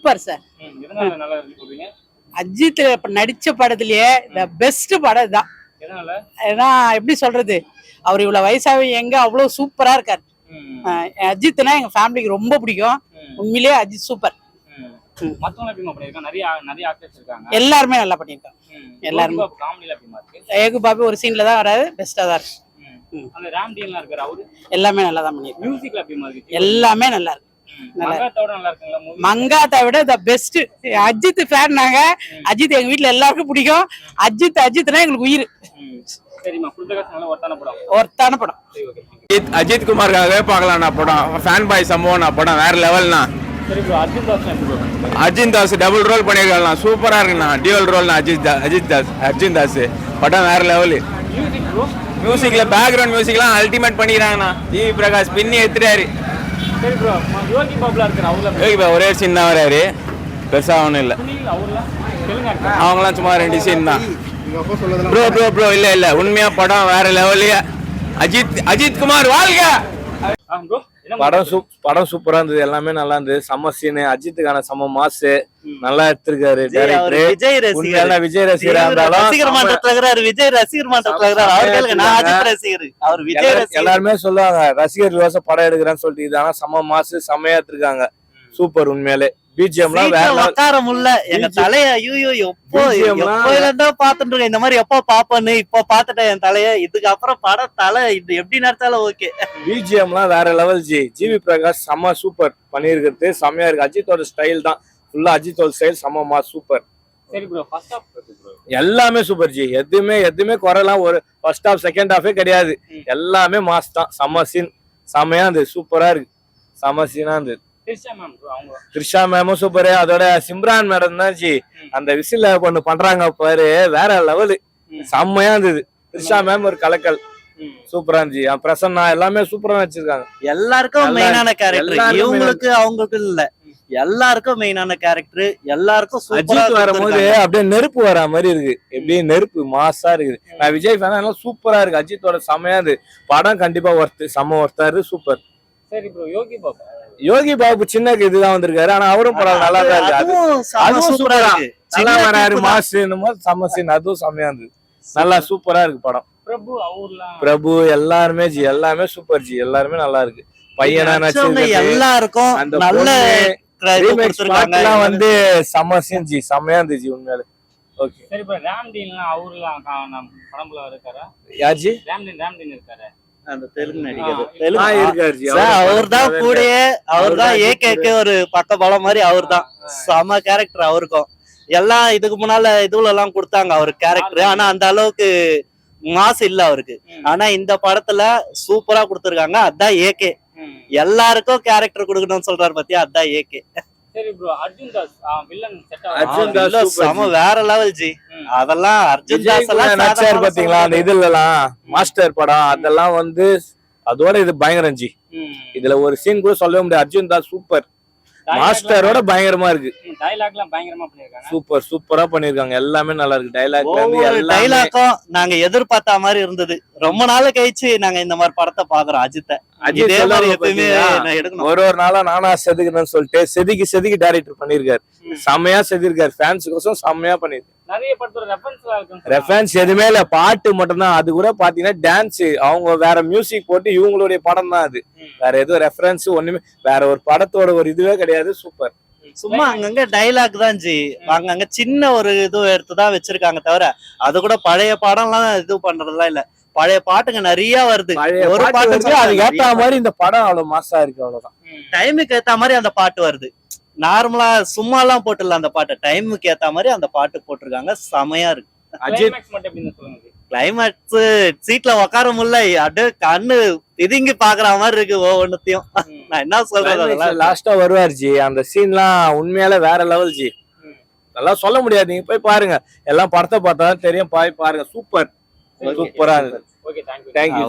Super sir. Ajith நடிச்ச படத்திலேயே the best படம் இதுதான். ஏன்னா எப்படி சொல்றது? அவர் இவ்வளவு வயசாவே எங்க அவ்வளவு சூப்பரா இருக்காரு. அஜித்னா எங்க ஃபேமிலிக்கு ரொம்ப பிடிக்கும். உண்மையிலேயே அஜித் சூப்பர். பண்ணிருக்காங்க எல்லாருமே நல்லா பண்ணியிருக்காங்க. ம். எல்லாருமே. ஏகு பாபு ஒரு சீன்ல தான் வராது பெஸ்டா தான் இருக்கு. எல்லாமே நல்லா தான் இருக்கு? எல்லாமே நல்லா இருக்கு. மங்காத்தை விட த பெஸ்ட் அஜித் ஃபேன் நாங்க. அஜித் எங்க வீட்ல எல்லாருக்கும் பிடிக்கும். அஜித் அஜித்னா எங்களுக்கு உயிர். ஒருத்தான படம். அஜித் அஜித் குமாருக்காகவே பார்க்கலாம் நான் படம். ஃபேன் பாய் சம்பவம் நான் படம். வேற லெவல்னா அர்ஜுன் தாஸ் டபுள் ரோல் பண்ணியிருக்கலாம் சூப்பரா இருக்குண்ணா. டியூவல் ரோல் அஜித் தா- அஜித் தாஸ் அர்ஜுன் தாஸ். படம் வேற லெவலு மியூசிக்ல பேக்ரவுண்ட் மியூசிக்லாம் அல்டிமேட் பண்ணிக்கிறாங்கண்ணா. ஜிவி பிரகாஷ் பின்னி ப்ரோ யோகி யோகி ஒரே சீன் தான் வராரு. பெருசா ஒன்றும் இல்லை. அவங்களாம் சும்மா ரெண்டு சீன் தான். ப்ரோ ப்ரோ ப்ரோ இல்ல இல்ல. உண்மையா படம் வேற லெவலு அஜித் அஜித் குமார் வாழ்க! ப்ரோ படம் சூப் படம் சூப்பரா இருந்தது எல்லாமே நல்லா இருந்தது. செம்ம சீனு அஜித்துக்கான செம்ம மாசு நல்லா எடுத்திருக்காரு. விஜய். விஜய் ரசிகர். விஜய் ரசிகரா இருந்தாலும் ரசிகர் மன்றத்துல விஜய் ரசிகர் மன்றத்துல அவர் விஜய் எல்லாரும் சொல்லுவாங்க ரசிகர் யோச படம் எடுக்கிறேன்னு சொல்லிட்டு இது ஆனா செம்ம மாசு செம்மையா எடுத்திருக்காங்க. சூப்பர் உண்மையிலே. பிஜிஎம்லாம் வேற. உட்கார முடியல எங்க தலைய ஐயோ எப்போ BGM லாம் எப்போ இருந்தா பாத்துட்டு இருக்கேன் இந்த மாதிரி எப்போ பாப்பேன்னு இப்போ பாத்துட்டேன் என் தலைய. இதுக்கு அப்புறம் படம் தலை இது எப்படி நடத்தாலும் ஓகே. பிஜிஎம்லாம் வேற லெவல் ஜி. ஜிவி பிரகாஷ் செம்ம சூப்பர். பண்ணியிருக்கிறது செம்மையா இருக்கு. அஜித்தோட ஸ்டைல் தான். ஃபுல்லா அஜித்தோட ஸ்டைல் செம்ம மாஸ் சூப்பர் எல்லாமே சூப்பர் ஜி. எதுவுமே எதுவுமே குறையலாம் ஒரு ஃபர்ஸ்ட் ஹாஃப் செகண்ட் ஹாஃபே கிடையாது. எல்லாமே மாஸ் தான். செம்ம சீன் செம்மையா இருந்தது. சூப்பரா இருக்கு. செம்ம சீனா இருந்தது. திரிஷா மேமும் சூப்பர் அதோட சிம்ரான் மேடம் தான் ஜி. அந்த விசில ஒண்ணு பண்றாங்க பாரு. வேற லெவலு. செம்மையா இருந்தது. த்ரிஷா மேம் ஒரு கலக்கல். சூப்பரா இருந்துச்சு. பிரசன்னா எல்லாமே சூப்பரா வச்சிருக்காங்க எல்லாருக்கும் எல்லா- மெயினான கேரக்டர் இவங்களுக்கு அவங்களுக்கு இல்ல. எல்லாருக்கும் மெயினான கேரக்டர் எல்லாருக்கும் சூப்பரா அஜித் வரும்போது. அப்படியே நெருப்பு வர மாதிரி இருக்கு எப்படியே நெருப்பு மாசா இருக்குது. நான் விஜய் ஃபேன் எல்லாம் சூப்பரா இருக்கு. அஜித்தோட செம்மையா இருக்கு படம் கண்டிப்பா ஒர்த்து செம்ம ஒர்த்தாரு சூப்பர் சரி ப்ரோ யோகி பாபு யோகி பாபு சின்ன இதுதான் வந்திருக்காரு. ஆனா அவரும் படம் நல்லா தான் இருக்கு அது அதுவும் சூப்பரா நல்லா வராரு. மாசு மாதிரி செம்ம சீன் அதுவும் செம்மையா இருந்தது. நல்லா சூப்பரா. இருக்கு படம். பிரபு பிரபு எல்லாருமே ஜி எல்லாமே சூப்பர் ஜி. எல்லாருமே நல்லா இருக்கு. பையனா நடிச்சவங்க எல்லாருக்கும் அந்த நல்ல வந்து செம்ம சீன் ஜி. செம்மையா இருந்துச்சு உண்மையில. ஓகே சரி ப்ரோ ராம் டீன்லாம் அவர்லாம் படம்ல இருக்காரா? யார் ஜி? ராம் டீன் ராம் டீன் இருக்காரு. அந்த தெலுங்கு நடிகர். தெலுங்கு அவரு கூடயே அவர்தான் அவர்தான் ஏகேக்கு ஒரு பக்க பலம் மாதிரி அவர்தான். செம கேரக்டர் அவருக்கும். எல்லாம் இதுக்கு முன்னால இதுல எல்லாம் கொடுத்தாங்க அவர் கேரக்டர் ஆனா அந்த அளவுக்கு மாசு இல்ல அவருக்கு. ஆனா இந்த படத்துல சூப்பரா கொடுத்திருக்காங்க. அதான் ஏகே. எல்லாருக்கும் கேரக்டர் கொடுக்கணும்னு சொல்றாரு பத்தியா? அதான் ஏகே. சரி bro Arjun Das villain set Arjun Das இல்ல, super செம ஜி. வேற லெவல் ஜி. அதெல்லாம் அர்ஜுன் தாஸ் எல்லாம் சாதாரணமா பாத்தீங்களா? அந்த மாஸ்டர் படம் அதெல்லாம் வந்து அதோட இது பயங்கரம் ஜி இதுல ஒரு சீன் கூட சொல்லவே முடியாது. அர்ஜுன் தாஸ் சூப்பர் மாஸ்டரோட பயங்கரமா இருக்கு. டைலாக்லாம் பயங்கரமா பண்ணிருக்காங்க. சூப்பர் சூப்பரா பண்ணிருக்காங்க. எல்லாமே நல்லா இருக்கு. எல்லாமே டைலாக்கும் நாங்க எதிர்பார்த்த மாதிரி இருந்தது. ரொம்ப நாள் கழிச்சு நாங்க இந்த மாதிரி படத்தை பாக்குறோம் அஜித்தை. அஜித் இதே மாதிரி எப்பயுமே எடுக்கணும். ஒரு ஒரு நாளா நானா செதுக்குறேன்னு சொல்லிட்டு செதுக்கி செதுக்கி டைரக்டர் பண்ணிருக்காரு. செம்மையா செதுக்கிருக்காரு ஃபேன்ஸுக்கோசம் செம்மையா பண்ணிருக்காரு ரெஃபரன்ஸ் எதுவுமே இல்ல. பாட்டு மட்டும்தான். அது கூட பாத்தீங்கன்னா டான்ஸ் அவங்க வேற மியூசிக் போட்டு இவங்களுடைய படம் தான் அது. வேற எதுவும் ரெஃபரன்ஸ் ஒண்ணுமே வேற ஒரு படத்தோட ஒரு இதுவே கிடையாது. சூப்பர் சும்மா அங்கங்க டைலாக் தான் ஜி. அங்கங்க சின்ன ஒரு இது எடுத்துதான் வச்சிருக்காங்க தவிர அது கூட பழைய படம்லாம் இது பண்றதுலாம் இல்ல. பழைய பாட்டுங்க நிறைய வருது. ஒரு பாட்டு அதுக்கு ஏத்த மாதிரி இந்த படம் அவ்வளவு மாசா இருக்கு அவ்வளவுதான். டைமுக்கு ஏத்த மாதிரி அந்த பாட்டு வருது. நார்மலா சும்மா எல்லாம் போட்டுல அந்த பாட்டு. டைமுக்கு ஏத்த மாதிரி அந்த பாட்டு போட்டிருக்காங்க. செமையா இருக்கு. அஜித் கிளைமேக்ஸ் சீட்ல உட்கார முடியல. அப்படியே கண்ணு பிதுங்கி பாக்குற மாதிரி இருக்கு ஒவ்வொன்னுத்தையும். நான் என்ன சொல்றது அதெல்லாம்? லாஸ்டா வருவார் ஜி. அந்த சீன்லாம் உண்மையால வேற லெவல் ஜி. நல்லா சொல்ல முடியாது. நீங்க போய் பாருங்க. எல்லாம் படத்தை பார்த்தா தான் தெரியும். போய் பாருங்க. சூப்பர் சூப்பரா தேங்க்யூ தேங்க்யூ